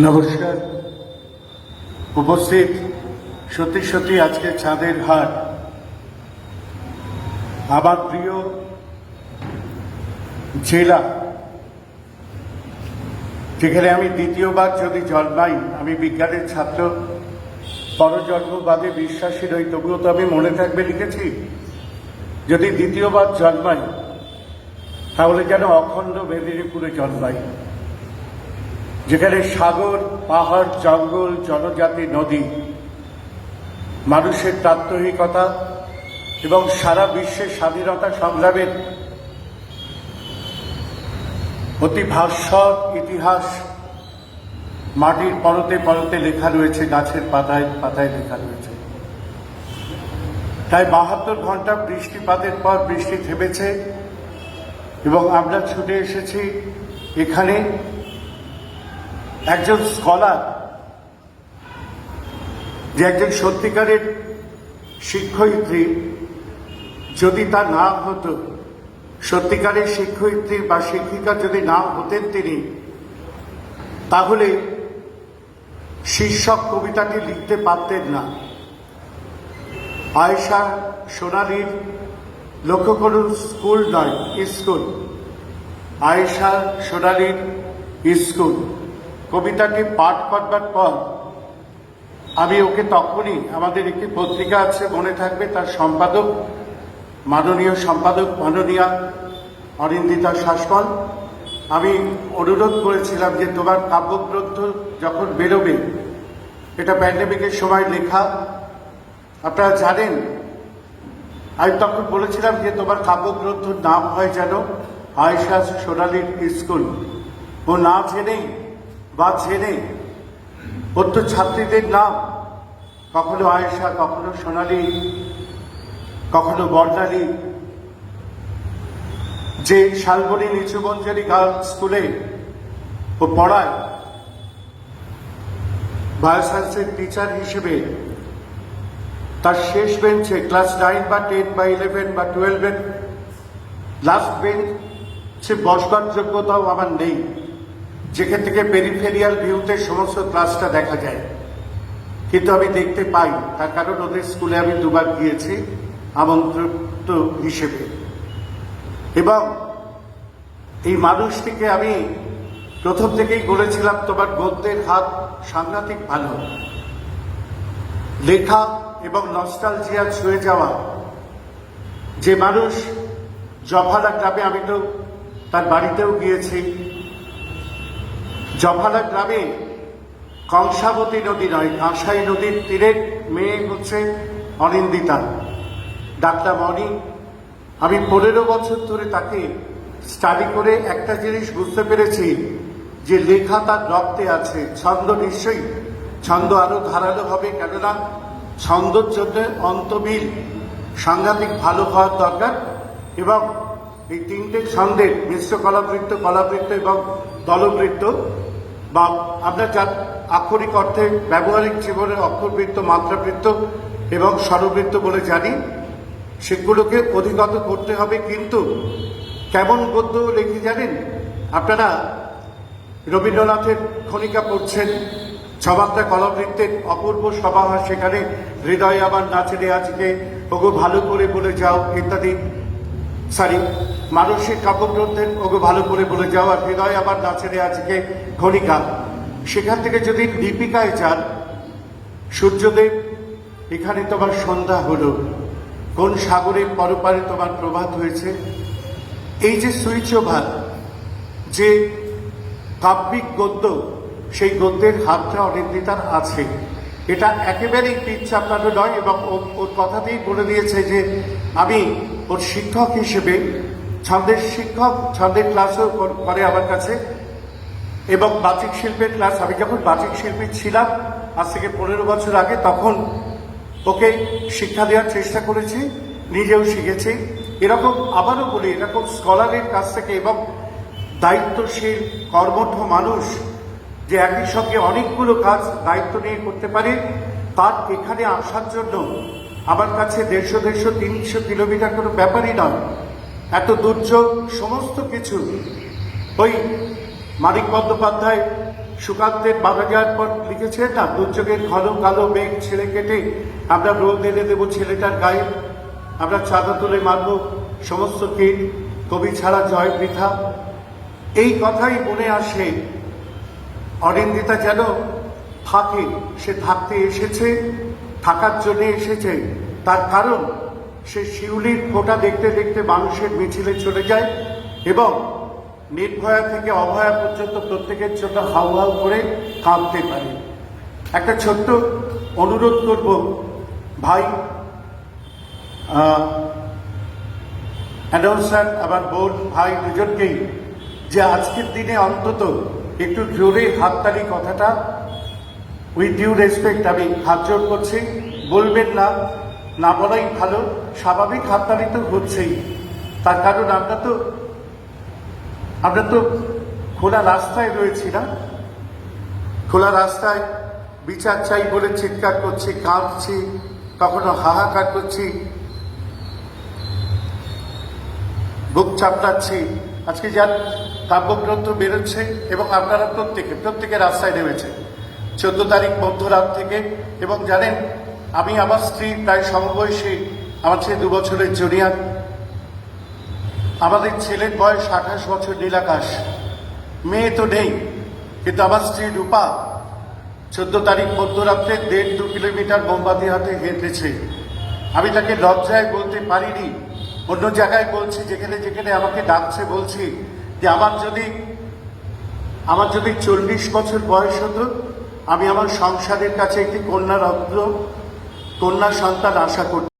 নমস্কার। উপস্থিত। সত্যি সত্যি আজকে চাঁদের হাট। আমার প্রিয় জেলা। যেখানে আমি দ্বিতীয়বার যদি জন্মাই, আমি বিজ্ঞানের ছাত্র। পরজন্মবাদে বিশ্বাসী নই তবুও তো আমি মনে থাকবে লিখেছি, যদি দ্বিতীয়বার জন্মাই, তাহলে যেন অখণ্ড মেদিনীপুরে জন্মাই। যেখানে সাগর, পাহাড়, জঙ্গল, জনজাতি, নদী, মানুষের প্রাত্যহিকতা এবং সারা বিশ্বের স্বাধীনতা সংগ্রামের অতি ভাস্বর ইতিহাস মাটির পরতে পরতে লেখা রয়েছে, গাছের পাতায় পাতায় লেখা রয়েছে। তাই বাহাত্তর ঘণ্টা বৃষ্টিপাতের পর বৃষ্টি থেমেছে এবং আমরা ছুটে এসেছি এখানে। একজন স্কলার, যে একজন সত্যিকারের শিক্ষয়িত্রী, যদি তা না হতো, সত্যিকারের শিক্ষয়িত্রী বা শিক্ষিকা যদি না হতেন তিনি, তাহলে শীর্ষক কবিতাটি লিখতে পারতেন না। আয়েশা সোনালির লক্ষ্য করুন স্কুল নয়, স্কুল। আয়েশা সোনালির স্কুল। কবিতাটি পাঠ করবার পর আমি ওকে তখনই, আমাদের একটি পত্রিকা আছে, মনে থাকবে, তার সম্পাদক, মাননীয় সম্পাদক মাননীয়া অরিন্দিতা শাসপাল আমি অনুরোধ করেছিলাম যে তোমার কাব্যগ্রন্থ যখন বেরোবে, এটা প্যান্ডেমিকের সময় লেখা, আপনারা জানেন, আমি তখন বলেছিলাম যে তোমার কাব্যগ্রন্থর নাম হয় যেন আয়েশা সোনালির স্কুল। ও না জেনেই বা ওর তো ছাত্রীদের নাম কখনো আয়েশা, কখনো সোনালি, কখনো বর্ণালী। যে শালবনী নিচুমঞ্জলি গার্লস স্কুলে ও পড়ায়, বায়োসায়েন্সের টিচার হিসেবে তার শেষ বেঞ্চে ক্লাস নাইন বা টেন বা ইলেভেন বা টুয়েলভের লাস্ট বেঞ্চে বসবার যোগ্যতাও আমার নেই। যেখান থেকে পেরিফেরিয়াল ভিউতে সমস্ত ক্লাসটা দেখা যায়। কিন্তু আমি দেখতে পাই, তার কারণ ওদের স্কুলে আমি দুবার গিয়েছি আমন্ত্রিত হিসেবে। এবং এই মানুষটিকে আমি প্রথম থেকেই বলেছিলাম, তোমার গদ্যের হাত সাংঘাতিক ভালো। লেখা এবং নস্টালজিয়া ছুঁয়ে যাওয়া। যে মানুষ জফালা গ্রামে আমি তো তার বাড়িতেও গিয়েছি। জফালা গ্রামে কংসাবতী নদী নয়, কাঁসাই নদীর তীরের মেয়ে হচ্ছে অনিন্দিতা। ডাক্তার মণি আমি পনেরো বছর ধরে তাকে স্টাডি করে একটা জিনিস বুঝতে পেরেছি, যে লেখা তার রক্তে আছে। ছন্দ নিশ্চয়ই, ছন্দ আরও ধারালো হবে, কেননা ছন্দর জন্য অন্তবিল সাংঘাতিক ভালো হওয়ার দরকার এবং এই তিনটে ছন্দের মিশ্র কলাবৃত্ত কলাবৃত্ত এবং দলবৃত্ত বা আমরা যার আক্ষরিক অর্থে ব্যবহারিক জীবনে অক্ষরবৃত্ত, মাত্রাবৃত্ত এবং স্বরবৃত্ত বলে জানি, সেগুলোকে অধিগত করতে হবে। কিন্তু কেমন গদ্য লিখে জানেন? আপনারা রবীন্দ্রনাথের খনিকা পড়ছেন, ছবাত্রা কলাবৃত্তের অপূর্ব সমাহার সেখানে, হৃদয় আবার নাচে আজকে, ওগো ভালো করে বলে যাও ইত্যাদি। সরি, মানসিক কাব্যগ্রন্থের ওকে ভালো করে বলে যাওয়ার হৃদয় আবার নাচে রে আজকে খনিকা সেখান থেকে যদি দীপিকায় যান, সূর্যদেব, এখানে তোমার সন্ধ্যা হলো। কোন সাগরের পরপারে তোমার প্রভাত হয়েছে? এই যে সুইচ ওভার, যে কাব্যিক গদ্য, সেই গদ্যের হাতটা অনিন্দিতার আছে। এটা একেবারেই পিচ্ছাপ্রানো নয় এবং ওর কথাতেই বলে দিয়েছে যে আমি ওর শিক্ষক হিসেবে ছন্দের শিক্ষক ছন্দের ক্লাসও করে আমার কাছে। এবং বাচিক শিল্পের ক্লাস আমি যখন বাচিক শিল্পী ছিলাম, আজ থেকে পনেরো বছর আগে, তখন ওকে শিক্ষা দেওয়ার চেষ্টা করেছি, নিজেও শিখেছি। এরকম আবারও বলি, এরকম স্কলারের কাছ থেকে এবং দায়িত্বশীল, কর্মঠ মানুষ যে একই সঙ্গে অনেকগুলো কাজ দায়িত্ব নিয়ে করতে পারে, তার এখানে আসার জন্য আমার কাছে দেড়শো দেড়শো তিনশো কিলোমিটার কোনো ব্যাপারই নয়। এত দুর্যোগ, সমস্ত কিছু ওই মানিক বন্দ্যোপাধ্যায় সুকান্তের বাবা যাওয়ার পর লিখেছেন না, দুর্যোগের ঘন কালো মেঘ ছেড়ে কেটে আমরা রোদ এনে দেবো ছেলেটার গায়ে। আমরা চাঁদা তুলে মারব সমস্ত কীট কবি ছাড়া জয় বৃথা। এই কথাই মনে আসে অনিন্দিতা যেন থাকে, সে থাকতে এসেছে, থাকার জন্য এসেছে। তার কারণ, সে শিউলির ফোঁটা দেখতে দেখতে মানুষের মিছিলে চলে যায় এবং নির্ভয়া থেকে অভয়া পর্যন্ত প্রত্যেকের জন্য হাউ হাউ করে কাঁদতে পারে। একটা ছোট্ট অনুরোধ করব, ভাই অ্যানাউন্সার আমার বোন, ভাই দুজনকেই, যে আজকের দিনে অন্তত একটু জোরে হাততালি কথাটা। উইথ ডিউ রেসপেক্ট আমি হাত জোর করছি। বলবেন না না বলাই ভালো। স্বাভাবিক হাততালি তো হচ্ছেই। তার কারণ আমরা তো আমরা তো খোলা রাস্তায় রয়েছি না। খোলা রাস্তায় বিচার চাই বলে চিৎকার করছি, কাঁদছি, কখনো হাহাকার করছি। বুক চাপড়াচ্ছি। আজকে যার কাব্যগ্রন্থ বেরোচ্ছে এবং আপনারা প্রত্যেকে প্রত্যেকে রাস্তায় নেমেছে চোদ্দ তারিখ মধ্যরাত থেকে এবং জানেন, আমি আমার স্ত্রী প্রায় সমবয়সী, আমার ছেলে দু বছরের জুনিয়র। আমাদের ছেলের বয়স আঠাশ বছর নীলাকাশ। মেয়ে তো নেই, কিন্তু আমার স্ত্রী রূপা চোদ্দ তারিখ মধ্যরাত্রে দেড় দু কিলোমিটার মোমবাতি হাতে হেঁটেছে। আমি তাকে লজ্জায় বলতে পারিনি, অন্য জায়গায় বলছি, যেখানে যেখানে আমাকে ডাকছে বলছি যে আমার যদি আমার যদি চল্লিশ বছর বয়স হতো, আমি আমার সংসারের কাছে একটি কন্যা রত্ন, কন্যা সন্তান আশা করতাম।